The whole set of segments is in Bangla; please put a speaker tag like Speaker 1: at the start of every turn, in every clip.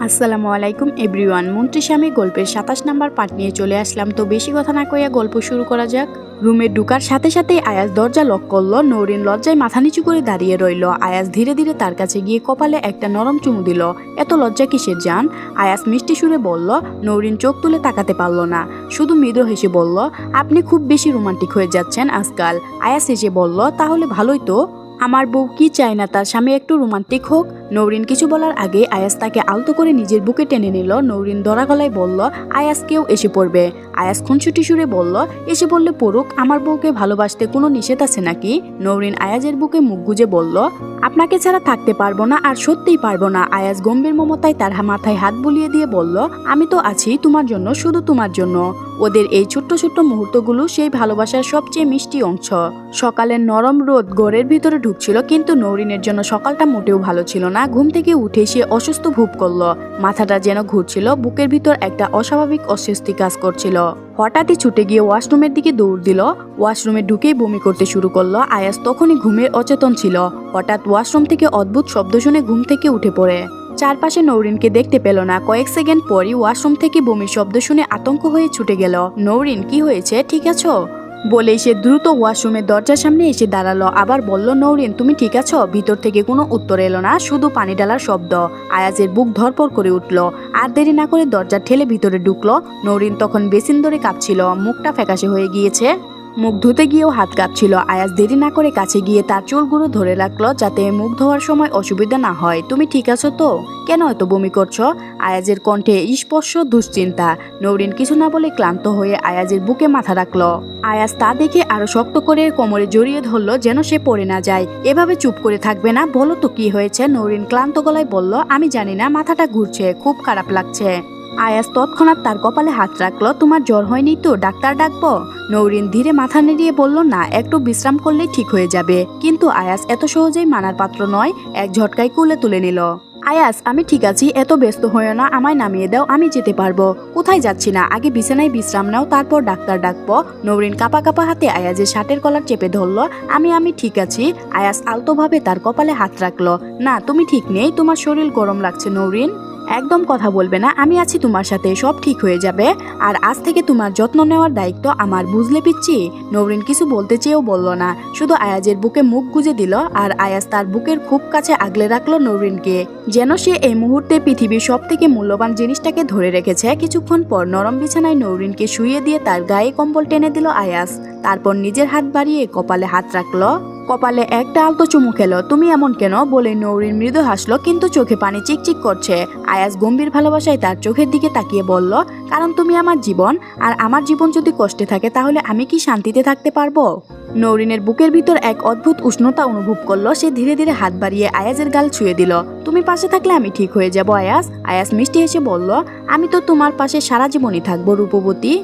Speaker 1: আসসালামু আলাইকুম, এভরিওয়ান। মন্ত্রিস্বামী গল্পের সাতাশ নাম্বার পার্ট নিয়ে চলে আসলাম। তো বেশি কথা না কইয়া গল্প শুরু করা যাক। রুমে ঢুকার সাথে সাথে আয়াস দরজা লক করল। নৌরিন লজ্জায় মাথা নিচু করে দাঁড়িয়ে রইল। আয়াস ধীরে ধীরে তার কাছে গিয়ে কপালে একটা নরম চুমু দিল। এত লজ্জা কিসের যান আয়াস মিষ্টি সুরে বলল। নৌরিন চোখ তুলে তাকাতে পারল না। শুধু মৃদু হেসে বলল, আপনি খুব বেশি রোমান্টিক হয়ে যাচ্ছেন আজকাল। আয়াস হেসে বলল, তাহলে ভালোই তো। আমার বউ কি চায় না তার স্বামী একটু রোমান্টিক হোক? নৌরিন কিছু বলার আগে আয়াস তাকে আলতো করে নিজের বুকে টেনে নিল। নৌরিন দরা গলায় বলল, আয়াসকেও এসে পড়বে। আয়াস খুনছুটি সুরে বলল, এসে বললে পড়ুক, আমার বউকে ভালোবাসতে কোনো নিষেধ আছে নাকি? নৌরিন আয়াজের বুকে মুখ গুজে বলল, আপনাকে ছাড়া থাকতে পারব না আর সত্যিই পারব না। আয়াস গম্ভীর মমতায় তার মাথায় হাত বুলিয়ে দিয়ে বলল, আমি তো আছি তোমার জন্য, শুধু তোমার জন্য। ওদের এই ছোট্ট ছোট্ট মুহূর্তগুলো সেই ভালোবাসার সবচেয়ে মিষ্টি অংশ। সকালের নরম রোদ ঘরের ভিতরে ঢুকছিল, কিন্তু নৌরিনের জন্য সকালটা মোটেও ভালো ছিল না। ঘুম থেকে উঠে সে অসুস্থ ভুপ করল। মাথাটা যেন ঘুরছিল, বুকের ভিতর একটা অস্বাভাবিক অস্বস্তি কাজ করছিল। হঠাৎই ছুটে গিয়ে ওয়াশরুমের দিকে দৌড় দিল। ওয়াশরুমে ঢুকেই বমি করতে শুরু করল। আয়াস তখনই ঘুমের অচেতন ছিল। হঠাৎ ওয়াশরুম থেকে অদ্ভুত শব্দ শুনে ঘুম থেকে উঠে পড়ে। চারপাশে নৌরিনকে দেখতে পেল না। কয়েক সেকেন্ড পরই ওয়াশরুম থেকে বমির শব্দ শুনে আতঙ্ক হয়ে ছুটে গেল। নৌরিন, কি হয়েছে? ঠিক আছো? বলেই সে দ্রুত ওয়াশরুমের দরজার সামনে এসে দাঁড়াল। আবার বলল, নৌরিন, তুমি ঠিক আছো? ভিতর থেকে কোনো উত্তর এলো না, শুধু পানি ডালার শব্দ। আয়াজের বুক ধরপর করে উঠল। আর দেরি না করে দরজা ঠেলে ভিতরে ঢুকলো। নৌরিন তখন বেসিন ধরে কাঁপছিল। মুখটা ফ্যাকাশে হয়ে গিয়েছে। মুখ ধুতে গিয়েও হাত কাঁপছিল। আয়াজ দেরি না করে কাছে গিয়ে তার চুলগুলো ধরে রাখল যাতে মুখ ধোয়ার সময় অসুবিধা না হয়। তুমি ঠিক আছো তো? কেন এত বমি করছ? আয়াজের কণ্ঠে স্পর্শ দুশ্চিন্তা। নৌরিন কিছু না বলে ক্লান্ত হয়ে আয়াজের বুকে মাথা রাখল। আয়াজ তা দেখে আরও শক্ত করে কোমরে জড়িয়ে ধরলো যেন সে পড়ে না যায়। এভাবে চুপ করে থাকবে না? বলো তো কি হয়েছে? নৌরিন ক্লান্ত গলায় বলল, আমি জানি না, মাথাটা ঘুরছে, খুব খারাপ লাগছে। আয়াস তৎক্ষণাৎ তার কপালে হাত রাখল, তোমার জ্বর হয়নি তো? ডাক্তার ডাকবো? নৌরিন ধীরে মাথা নেড়িয়ে বলল, না, একটু বিশ্রাম করলেই ঠিক হয়ে যাবে। কিন্তু আয়াস এত সহজেই মানার পাত্র নয়, এক ঝটকায় কুলে তুলে নিল। আয়াস, আমি ঠিক আছি, এত ব্যস্ত হয়েও না, আমায় নামিয়ে দাও, আমি যেতে পারব। কোথায় যাচ্ছি না? আগে বিছানায় বিশ্রাম নাও, তারপর ডাক্তার ডাকবো। নৌরিন কাপা কাপা হাতে আয়াজের শার্টের কলার চেপে ধরলো, আমি আমি ঠিক আছি। আয়াস আলতোভাবে তার কপালে হাত রাখল, না, তুমি ঠিক নেই, তোমার শরীর গরম লাগছে নৌরিন। একদম কথা বলবে না, আমি আছি তোমার সাথে, সব ঠিক হয়ে যাবে। আর আজ থেকে তোমার যত্ন নেওয়ার দায়িত্ব আমার, বুঝলে পিচ্ছি নবরিন কিছু বলতে চেয়েও বলল না, শুধু আয়াজের বুকে মুখ গুজে দিল, আর আয়াজ তার বুকের খুব কাছে আগলে রাখল নৌরিনকে যেন সে এই মুহূর্তে পৃথিবীর সব থেকে মূল্যবান জিনিসটাকে ধরে রেখেছে, কিছুক্ষণ পর নরম বিছানায় নৌরিনকে শুয়ে দিয়ে তার গায়ে কম্বল টেনে দিল আয়াস তারপর নিজের হাত বাড়িয়ে কপালে হাত রাখল। কপালে একটা আলতো চুমু খেলো। তুমি এমন কেন? বলে নৌরিন মৃদু হাসলো, কিন্তু চোখে পানি চিকচিক করছে। আয়াস গম্ভীর ভালোবাসায় তার চোখের দিকে তাকিয়ে বলল, কারণ তুমি আমার জীবন, আর আমার জীবন যদি কষ্টে থাকে, তাহলে আমি কি শান্তিতে থাকতে পারব? নৌরিনের বুকের ভিতর এক অদ্ভুত উষ্ণতা অনুভব করল। সে ধীরে ধীরে হাত বাড়িয়ে আয়াজের গাল ছুঁয়ে দিল, তুমি পাশে থাকলে আমি ঠিক হয়ে যাব, আয়াস? আয়াস মিষ্টি হেসে বলল, আমি তো তোমার পাশে সারা জীবনই থাকব, রূপবতী।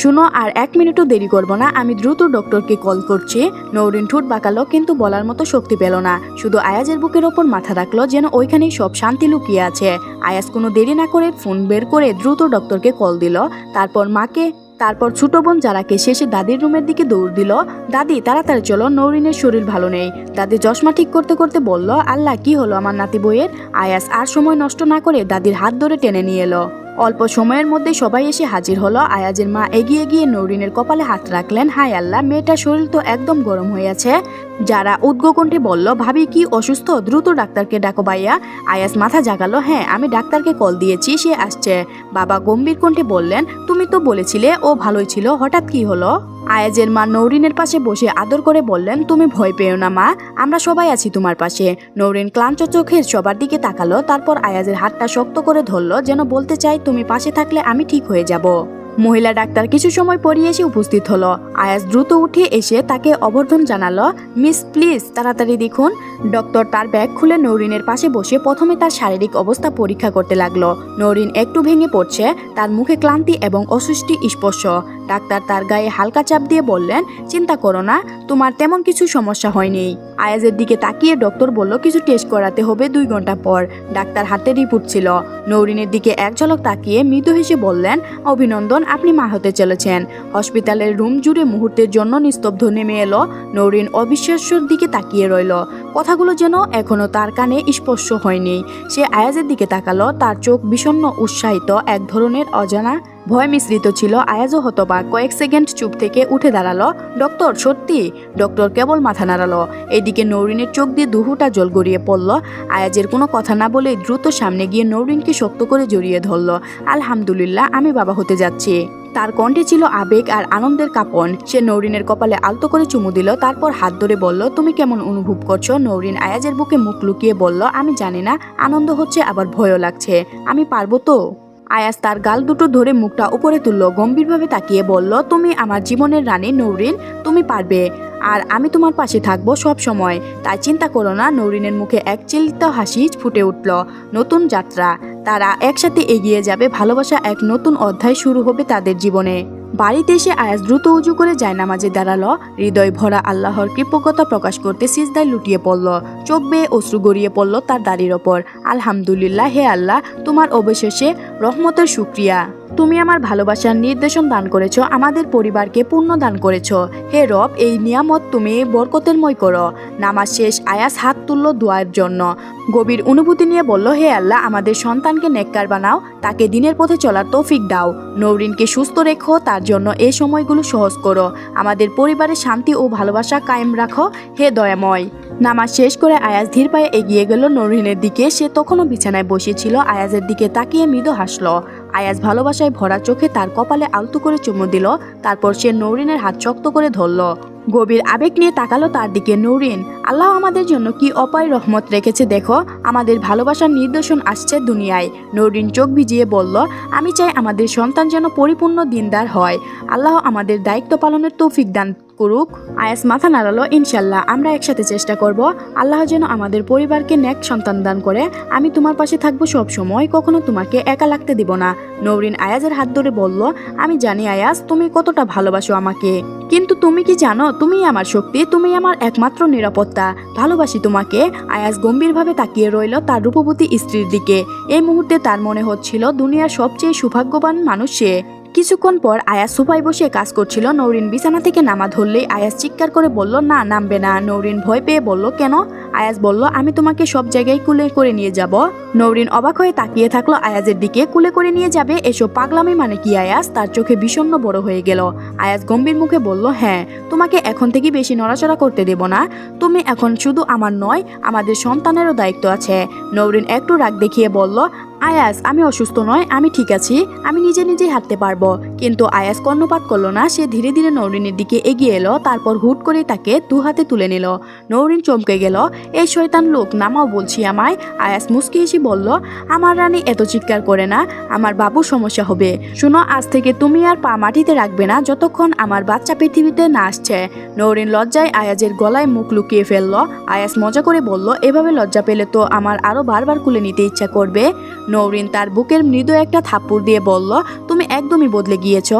Speaker 1: শুনো, আর এক মিনিটও দেরি করব না। আমি দ্রুত ডক্টরকে কল করছি। নৌরিন ঠোঁট বাঁকালো, কিন্তু বলার মতো শক্তি পেল না। শুধু আয়াজের বুকের ওপর মাথা রাখল, যেন ওইখানেই সব শান্তি লুকিয়ে আছে। আয়াজ কোনো দেরি না করে ফোন বের করে দ্রুত ডক্টরকে কল দিল। তারপর মাকে, তারপর ছোট বোন যারাকে শেষে দাদির রুমের দিকে দৌড় দিল, দাদি, তাড়াতাড়ি চলো, নৌরিনের শরীর ভালো নেই। দাদি চশমা ঠিক করতে করতে বলল, আল্লাহ, কি হলো আমার নাতি বইয়ের আয়াস আর সময় নষ্ট না করে দাদির হাত ধরে টেনে নিয়ে এলো। অল্প সময়ের মধ্যে সবাই এসে হাজির হলো। আয়াজের মা এগিয়ে গিয়ে নৌরিনের কপালে হাত রাখলেন। হাই আল্লাহ মেয়েটার শরীর তো একদম গরম হয়ে আছে। যারা উদ্গকণ্ঠে বলল, ভাবি, কি অসুস্থ? দ্রুত ডাক্তারকে ডাকো ভাইয়া। আয়াস মাথা জাগালো হ্যাঁ আমি ডাক্তারকে কল দিয়েছি, সে আসছে। বাবা গম্ভীর কণ্ঠে বললেন, তুমি তো বলেছিলে, ও ভালোই ছিল, হঠাৎ কি হলো? আয়াজের মা নৌরিনের পাশে বসে আদর করে বললেন, তুমি ভয় পেও না মা, আমরা সবাই আছি তোমার পাশে। নৌরিন ক্লান্ত চোখে সবার দিকে তাকালো, তারপর আয়াজের হাতটা শক্ত করে ধরল, যেন বলতে চাই তুমি পাশে থাকলে আমি ঠিক হয়ে যাব। মহিলা ডাক্তার কিছু সময় পরই এসে উপস্থিত হলো। আয়াস দ্রুত উঠে এসে তাকে অবর্ধন জানালো, মিস, প্লিজ, তাড়াতাড়ি দেখুন। ডক্টর তার ব্যাগ খুলে নৌরিনের পাশে বসে প্রথমে তার শারীরিক অবস্থা পরীক্ষা করতে লাগল। নৌরিন একটু ভেঙে পড়ছে, তার মুখে ক্লান্তি এবং অসুষ্টি স্পর্শ। ডাক্তার তার গায়ে হালকা চাপ দিয়ে বললেন, চিন্তা করো না, তোমার তেমন কিছু সমস্যা হয়নি। আয়াজের দিকে তাকিয়ে ডক্টর বলল, কিছু টেস্ট করাতে হবে দুই ঘণ্টা পর। ডাক্তার হাতে রিপোর্ট ছিল। নৌরিনের দিকে এক ঝলক তাকিয়ে মৃদু হেসে বললেন, অভিনন্দন আপনি মা হতে চলেছেন। হসপিটালের রুম জুড়ে মুহূর্তের জন্য নিস্তব্ধ নেমে এলো। নৌরিন অবিশ্বাস্যর দিকে তাকিয়ে রইল। কথাগুলো যেন এখনও তার কানে স্পর্শ হয়নি। সে আয়াজের দিকে তাকালো। তার চোখ বিষণ্ণ, উৎসাহিত, এক ধরনের অজানা ভয় মিশ্রিত ছিল, আয়াজও হতবাক কয়েক সেকেন্ড চুপ থেকে উঠে দাঁড়াল। ডক্টর, সত্যি? ডক্টর কেবল মাথা নাড়ালো। এদিকে নৌরিনের চোখ দিয়ে দুহুটা জল গড়িয়ে পড়ল। আয়াজের কোনো কথা না বলে দ্রুত সামনে গিয়ে নৌরিনকে শক্ত করে জড়িয়ে ধরল। আলহামদুলিল্লাহ, আমি বাবা হতে যাচ্ছি। তার কণ্ঠে ছিল আবেগ আর আনন্দের কাপন। সে নৌরিনের কপালে আলতো করে চুমু দিল, তারপর হাত ধরে বলল, তুমি কেমন অনুভব করছ? নৌরিন আয়াজের বুকে মুখ লুকিয়ে বলল, আমি জানি না, আনন্দ হচ্ছে, আবার ভয়ও লাগছে। আমি পারব তো? আয়াস তার গাল দুটো ধরে মুখটা উপরে তুলল, গম্ভীরভাবে তাকিয়ে বলল, তুমি আমার জীবনের রানী নৌরিন, তুমি পারবে। আর আমি তোমার পাশে থাকব সব সময়। তাই চিন্তা করো না, নৌরিনের মুখে এক চিলিত হাসি ফুটে উঠল। নতুন যাত্রা। তারা একসাথে এগিয়ে যাবে। ভালোবাসা এক নতুন অধ্যায় শুরু হবে তাদের জীবনে। বাড়িতে এসে আয়াস দ্রুত উজু করে যায় নামাজে দাঁড়াল। হৃদয় ভরা আল্লাহর কৃপকতা প্রকাশ করতে সিজদায় লুটিয়ে পড়ল। চোখ বেয়ে অশ্রু গড়িয়ে পড়ল তার দাড়ির ওপর। আলহামদুলিল্লাহ, হে আল্লাহ, তোমার অবশেষে রহমতের শুক্রিয়া। তুমি আমার ভালোবাসার নির্দেশন দান করেছ, আমাদের পরিবারকে পূর্ণ দান করেছ। হে রব, এই নিয়ামত তুমি বরকতেরময় করো। নামাজ শেষ, আয়াস হাত তুলল দোয়ার জন্য। গভীর অনুভূতি নিয়ে বলল, হে আল্লাহ, আমাদের সন্তানকে নেককার বানাও, তাকে দিনের পথে চলার তৌফিক দাও। নৌরিনকে সুস্থ রেখো, তার জন্য এই সময়গুলো সহজ করো। আমাদের পরিবারের শান্তি ও ভালোবাসা কায়েম রাখো, হে দয়াময়। নামাজ শেষ করে আয়াজ ধীর পায়ে এগিয়ে গেল নৌরিনের দিকে। সে তখনও বিছানায় বসেছিল আয়াজের দিকে তাকিয়ে মৃদু হাসল। আয়াজ ভালোবাসায় ভরা চোখে তার কপালে আলতু করে চুমু দিল, তারপর সে নৌরিনের হাত শক্ত করে ধরল। গভীর আবেগ নিয়ে তাকালো তার দিকে নৌরিন। আল্লাহ আমাদের জন্য কি অপায় রহমত রেখেছে দেখো, আমাদের ভালোবাসার নির্দেশন আসছে দুনিয়ায়। নৌরিন চোখ ভিজিয়ে বলল, আমি চাই আমাদের সন্তান যেন পরিপূর্ণ দিনদার হয়। আল্লাহ আমাদের দায়িত্ব পালনের তৌফিক দান করুক। আয়াস মাথা নাড়ালো, ইনশাল্লাহ, আমরা একসাথে চেষ্টা করব। আল্লাহ যেন আমাদের পরিবারকে ন্যাক সন্তান দান করে। আমি তোমার পাশে থাকব সব সময়, কখনো তোমাকে একা লাগতে দিব না। নৌরিন আয়াজের হাত ধরে বলল, আমি জানি আয়াস, তুমি কতটা ভালোবাসো আমাকে। কিন্তু তুমি কি জানো তুমি আমার শক্তি তুমি আমার একমাত্র নিরাপত্তা। ভালোবাসি তোমাকে। আয়াস গম্ভীরভাবে তাকিয়ে রইল তার রূপবতী স্ত্রীর দিকে। এই মুহূর্তে তার মনে হচ্ছিল দুনিয়ার সবচেয়ে সৌভাগ্যবান মানুষ সে। কিছুক্ষণ পর আয়াস সোফায় বসে কাজ করছিল। নৌরিন বিছানা থেকে নামা ধরলেই আয়াস চিৎকার করে বলল, না, নামবে না। নৌরিন ভয় পেয়ে বলল, কেন? আয়াস বলল, আমি তোমাকে সব জায়গায় কুলে করে নিয়ে যাব। নৌরিন অবাক হয়ে তাকিয়ে থাকল আয়াজের দিকে, কুলে করে নিয়ে যাবে? এসব পাগলামি মানে কি আয়াস? তার চোখে বিষণ্ণ বড় হয়ে গেল। আয়াস গম্ভীর মুখে বলল হ্যাঁ তোমাকে এখন থেকে বেশি নড়াচড়া করতে দেব না। তুমি এখন শুধু আমার নয়, আমাদের সন্তানেরও দায়িত্ব আছে। নৌরিন একটু রাগ দেখিয়ে বলল আয়াস, আমি অসুস্থ নয়, আমি ঠিক আছি। আমি নিজে নিজেই হাঁটতে পারব। কিন্তু আয়াস কর্ণপাত করল না, সে ধীরে ধীরে নৌরিনের দিকে এগিয়ে এলো, তারপর হুট করে তাকে দু হাতে তুলে নিল। নৌরিন চমকে গেল এই শয়তান লোক, নামাও বলছি আমায়। আয়াস মুসকি হেসে বলল, আমার রানী এত চিৎকার করে না, আমার বাবুর সমস্যা হবে। শুনো, আজ থেকে তুমি আর পা মাটিতে রাখবে না, যতক্ষণ আমার বাচ্চা পৃথিবীতে না আসছে। নৌরিন লজ্জায় আয়াজের গলায় মুখ লুকিয়ে ফেলল। আয়াস মজা করে বলল, এভাবে লজ্জা পেলে তো আমার আরও বারবার কুলে নিতে ইচ্ছা করবে। নৌরিন তার বুকের মৃদু একটা থাপ্পড় দিয়ে বলল, তুমি একদমই বদলে গিয়েছ।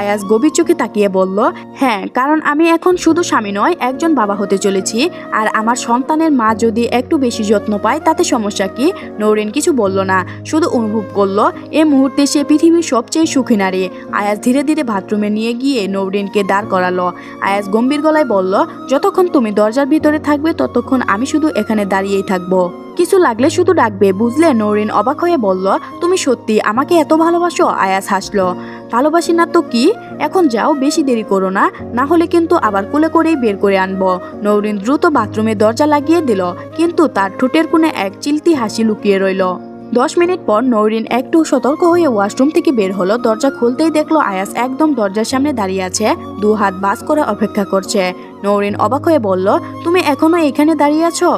Speaker 1: আয়াস গভীর চোখে তাকিয়ে বলল হ্যাঁ কারণ আমি এখন শুধু স্বামী নয়, একজন বাবা হতে চলেছি। আর আমার সন্তানের মা যদি একটু বেশি যত্ন পায়, তাতে সমস্যা কি? নৌরিন কিছু বলল না, শুধু অনুভব করল, এ মুহূর্তে সে পৃথিবীর সবচেয়ে সুখী নারী। আয়াস ধীরে ধীরে বাথরুমে নিয়ে গিয়ে নৌরিনকে দাঁড় করালো। আয়াস গম্ভীর গলায় বলল, যতক্ষণ তুমি দরজার ভিতরে থাকবে, ততক্ষণ আমি শুধু এখানে দাঁড়িয়েই থাকব। কিছু লাগলে শুধু ডাকবে, বুঝলে? নৌরিন অবাক হয়ে বলল, তুমি সত্যি আমাকে এত ভালোবাসো? আয়াস হাসলো, ভালোবাসি না তো কি? এখন যাও, বেশি দেরি করো না না হলে কিন্তু আবার কোলে করেই বের করে আনব। নৌরিন দ্রুত বাথরুমে দরজা লাগিয়ে দিল, কিন্তু তার ঠোঁটের কোণে এক চিলতি হাসি লুকিয়ে রইল। দশ মিনিট পর নৌরিন একটু সতর্ক হয়ে ওয়াশরুম থেকে বের হলো, দরজা খুলতেই দেখল আয়াস একদম দরজার সামনে দাঁড়িয়ে আছে, দু হাত বাস করে অপেক্ষা করছে। নৌরিন অবাক হয়ে বলল, তুমি এখনও এখানে দাঁড়িয়ে আছো?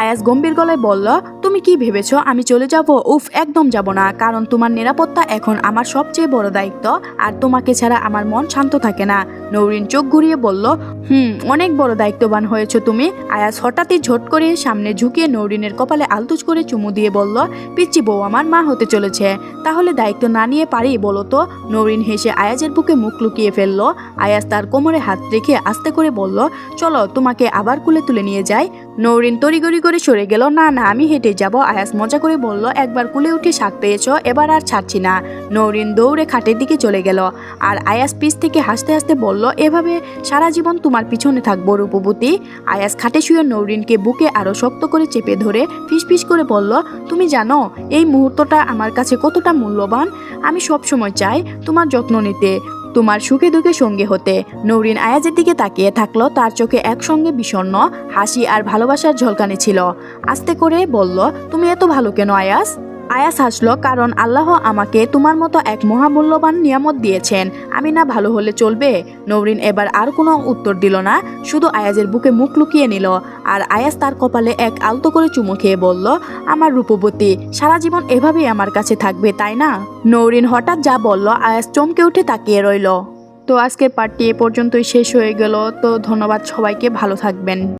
Speaker 1: আয়াস গম্ভীর গলায় বলল, তুমি কি ভেবেছ আমি চলে যাব? উফ, একদম যাব না, কারণ তোমার নিরাপত্তা এখন আমার সবচেয়ে বড় দায়িত্ব, আর তোমাকে ছাড়া আমার মন শান্ত থাকে না। নৌরিন চোখ ঘুরিয়ে বলল, হুম, অনেক বড় দায়িত্ববান হয়েছো তুমি। আয়াস হঠাৎই ঝট করে সামনে ঝুঁকিয়ে নৌরিনের কপালে আলতুজ করে চুমু দিয়ে বলল পিচ্ছি বউ, আমার মা হতে চলেছে। তাহলে দায়িত্ব না নিয়ে পারি বলো তো? নৌরিন হেসে আয়াজের বুকে মুখ লুকিয়ে ফেলল। আয়াস তার কোমরে হাত রেখে আস্তে করে বলল, চলো, তোমাকে আবার কুলে তুলে নিয়ে যাই। নৌরিন তড়িগড়ি করে সরে গেল। না না, আমি হেঁটে যাব। আয়াস মজা করে বলল, একবার কুলে উঠে শাক পেয়েছ, এবার আর ছাড়ছি না। নৌরিন দৌড়ে খাটের দিকে চলে গেল। আর আয়াস পিছ থেকে হাসতে হাসতে বলল, এভাবে সারা জীবন তোমার পিছনে থাকব, রূপবতী? আয়াস খাটে শুয়ে নৌরিনকে বুকে আরও শক্ত করে চেপে ধরে ফিসফিস করে বলল, তুমি জানো, এই মুহূর্তটা আমার কাছে কতটা মূল্যবান। আমি সব সময় চাই তোমার যত্ন নিতে। তোমার সুখে দুঃখে সঙ্গে হতে। নৌরিন আয়াজের দিকে তাকিয়ে থাকল, তার চোখে একসঙ্গে বিষণ্ণ, হাসি আর ভালোবাসার ঝলকানি ছিল। আস্তে করে বলল, তুমি এত ভালো কেন আয়াস আয়াস হাসলো, কারণ আল্লাহ আমাকে তোমার মতো এক মহামূল্যবান নিয়ামত দিয়েছেন। আমি না ভালো হলে চলবে? নৌরিন এবার আর কোনো উত্তর দিল না, শুধু আয়াজের বুকে মুখ লুকিয়ে নিল। আর আয়াস তার কপালে এক আলতো করে চুমু খেয়ে বলল, আমার রূপবতী, সারা জীবন এভাবেই আমার কাছে থাকবে, তাই না? নৌরিন হঠাৎ যা বলল, আয়াস চমকে উঠে তাকিয়ে রইল। তো আজকের পার্টি এ পর্যন্তই শেষ হয়ে গেল। তো ধন্যবাদ সবাইকে, ভালো থাকবেন।